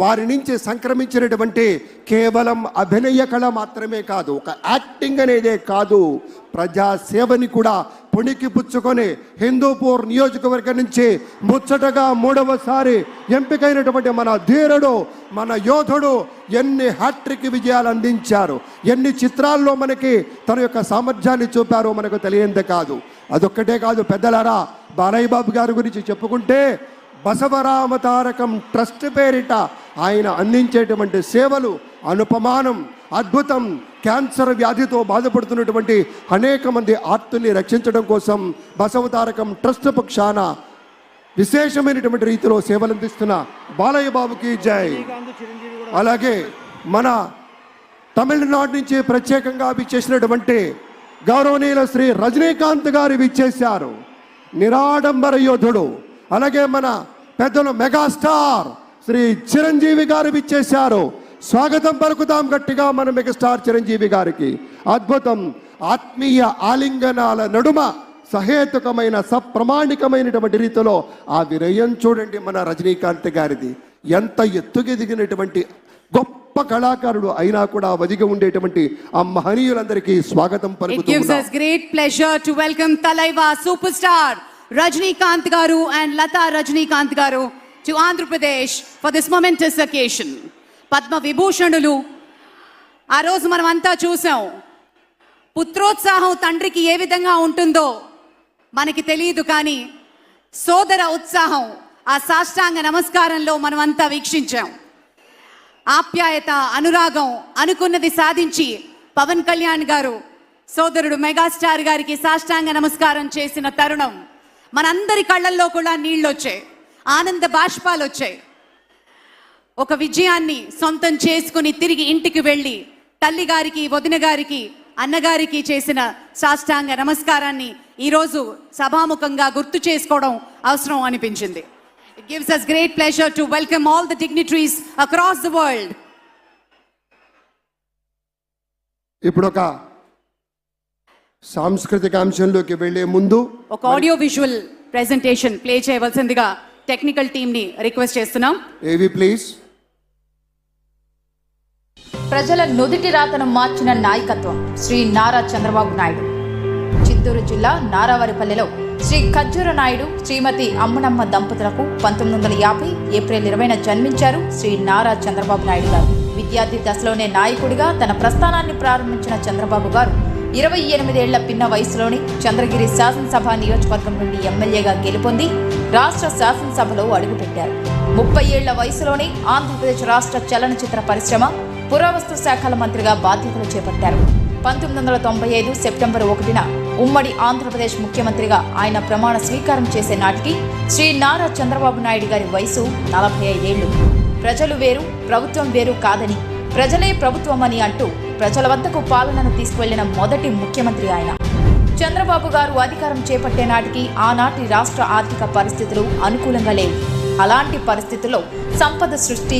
వారి నుంచి సంక్రమించినటువంటి కేవలం అభినయ కళ మాత్రమే కాదు ఒక యాక్టింగ్ అనేదే కాదు. ప్రజా సేవని కూడా పుణికి పుచ్చుకొని హిందూపూర్ నియోజకవర్గం నుంచి ముచ్చటగా మూడవసారి ఎంపికైనటువంటి మన ధీరుడు మన యోధుడు ఎన్ని హ్యాట్రిక్ విజయాలు అందించారు ఎన్ని చిత్రాల్లో మనకి తన యొక్క సామర్థ్యాన్ని చూపారో మనకు తెలియంది కాదు. అదొక్కటే కాదు పెద్దలారా బాలయ్య బాబు గారి గురించి చెప్పుకుంటే బసవరామతారకం ట్రస్ట్ పేరిట ఆయన అందించేటువంటి సేవలు అనుపమానం అద్భుతం క్యాన్సర్ వ్యాధితో బాధపడుతున్నటువంటి అనేక మంది ఆర్తుల్ని రక్షించడం కోసం బసవతారకం ట్రస్ట్ పక్షాన విశేషమైనటువంటి రీతిలో సేవలు అందిస్తున్న బాలయ్య బాబుకి జై. అలాగే మన తమిళనాడు నుంచి ప్రత్యేకంగా విచ్చేసినటువంటి గౌరవనీయుల శ్రీ రజనీకాంత్ గారు విచ్చేశారు. నిరాడంబర యోధుడు. అలాగే మన పెద్దలు మెగాస్టార్ శ్రీ చిరంజీవి గారు విచ్చేశారు. స్వాగతం పలుకుతాం గట్టిగా మన మెగాస్టార్ చిరంజీవి గారికి. అద్భుతం ఆత్మీయ ఆలింగనాల నడుమ సహేతుకమైన సప్రమాణికమైనటువంటి రీతిలో ఆ వినయం చూడండి మన రజనీకాంత్ గారిది. ఎంత ఎత్తుకెదిగినటువంటి గొప్ప కళాకారుడు అయినా కూడా వదిగి ఉండేటువంటి ఆ మహనీయులందరికీ స్వాగతం It gives పలుకుతూ us great pleasure to welcome Talaiva superstar Rajnikant Garu and Lata to Andhra Pradesh for this momentous occasion Padma విభూషణులు ఆ రోజు మనం అంతా చూసాం. పుత్రోత్సాహం తండ్రికి ఏ విధంగా ఉంటుందో మనకి తెలియదు కానీ సోదర ఉత్సాహం ఆ సాష్టాంగ నమస్కారంలో మనం అంతా వీక్షించాం. ఆప్యాయత అనురాగం అనుకున్నది సాధించి పవన్ కళ్యాణ్ గారు సోదరుడు మెగాస్టార్ గారికి సాష్టాంగ నమస్కారం చేసిన తరుణం మనందరి కళ్ళల్లో కూడా నీళ్ళొచ్చాయి. ఆనంద బాష్పాలు వచ్చాయి. ఒక విజయాన్ని సొంతం చేసుకుని తిరిగి ఇంటికి వెళ్ళి తల్లి గారికి వదిన గారికి అన్నగారికి చేసిన సాష్టాంగ నమస్కారాన్ని ఈరోజు సభాముఖంగా గుర్తు చేసుకోవడం అవసరం అనిపించింది. It gives us great pleasure to welcome all the dignitaries across the world ఇప్పుడు ఒక సాంస్కృతిక అంశంలోకి వెళ్ళే ముందు ఒక ఆడియో విజువల్ ప్రెజెంటేషన్ ప్లే చేయవలసిందిగా టెక్నికల్ టీమ్ని రిక్వెస్ట్ చేస్తున్నాం. ఏవి ప్లీజ్ ప్రజల నుదిటి రాతను మార్చిన నాయకత్వం శ్రీ నారా చంద్రబాబు నాయుడు. చిత్తూరు జిల్లా నారావారిపల్లెలో శ్రీ ఖజ్జూర నాయుడు శ్రీమతి అమ్మనమ్మ దంపతులకు పంతొమ్మిది వందల యాభై ఏప్రిల్ ఇరవైన జన్మించారు శ్రీ నారా చంద్రబాబు నాయుడు గారు. విద్యార్థి దశలోనే నాయకుడిగా తన ప్రస్థానాన్ని ప్రారంభించిన చంద్రబాబు గారు ఇరవై ఎనిమిదేళ్ళ పిన్న వయసులోని చంద్రగిరి శాసనసభ నియోజకవర్గం నుండి ఎమ్మెల్యేగా గెలుపొంది రాష్ట్ర శాసనసభలో అడుగుపెట్టారు. ముప్పై ఏళ్ళ వయసులోనే ఆంధ్రప్రదేశ్ రాష్ట్ర చలనచిత్ర పరిశ్రమ పురావస్తు శాఖల మంత్రిగా బాధ్యతలు చేపట్టారు. పంతొమ్మిది వందల తొంభై ఐదు సెప్టెంబర్ ఒకటిన ఉమ్మడి ఆంధ్రప్రదేశ్ ముఖ్యమంత్రిగా ఆయన ప్రమాణ స్వీకారం చేసే నాటికి శ్రీ నారా చంద్రబాబు నాయుడు గారి వయసు నలభై ఐదేళ్ళు. ప్రజలు వేరు ప్రభుత్వం వేరు కాదని ప్రజలే ప్రభుత్వమని అంటూ ప్రజల వద్దకు పాలనను తీసుకువెళ్ళిన మొదటి ముఖ్యమంత్రి ఆయన. చంద్రబాబు గారు అధికారం చేపట్టే నాటికి ఆనాటి రాష్ట్ర ఆర్థిక పరిస్థితులు అనుకూలంగా లేవు. అలాంటి పరిస్థితుల్లో సంపద సృష్టి